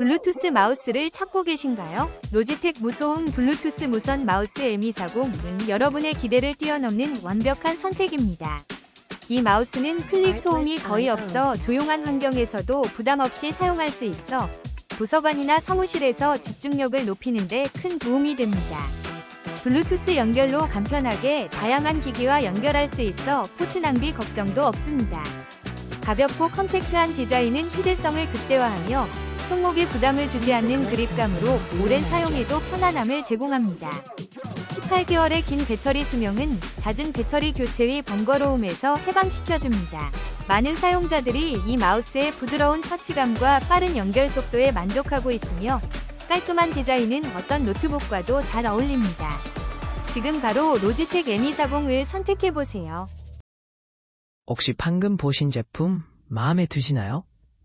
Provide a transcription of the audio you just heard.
블루투스 마우스를 찾고 계신가요? 로지텍 무소음 블루투스 무선 마우스 M240은 여러분의 기대를 뛰어넘는 완벽한 선택입니다. 이 마우스는 클릭 소음이 거의 없어 조용한 환경에서도 부담 없이 사용할 수 있어 도서관이나 사무실에서 집중력을 높이는 데 큰 도움이 됩니다. 블루투스 연결로 간편하게 다양한 기기와 연결할 수 있어 포트 낭비 걱정도 없습니다. 가볍고 컴팩트한 디자인은 휴대성을 극대화하며 손목에 부담을 주지 않는 그립감으로 오랜 사용에도 편안함을 제공합니다. 18개월의 긴 배터리 수명은 잦은 배터리 교체 위 번거로움에서 해방시켜줍니다. 많은 사용자들이 이 마우스의 부드러운 터치감과 빠른 연결 속도에 만족하고 있으며 깔끔한 디자인은 어떤 노트북과도 잘 어울립니다. 지금 바로 로지텍 M240을 선택해보세요. 혹시 방금 보신 제품 마음에 드시나요?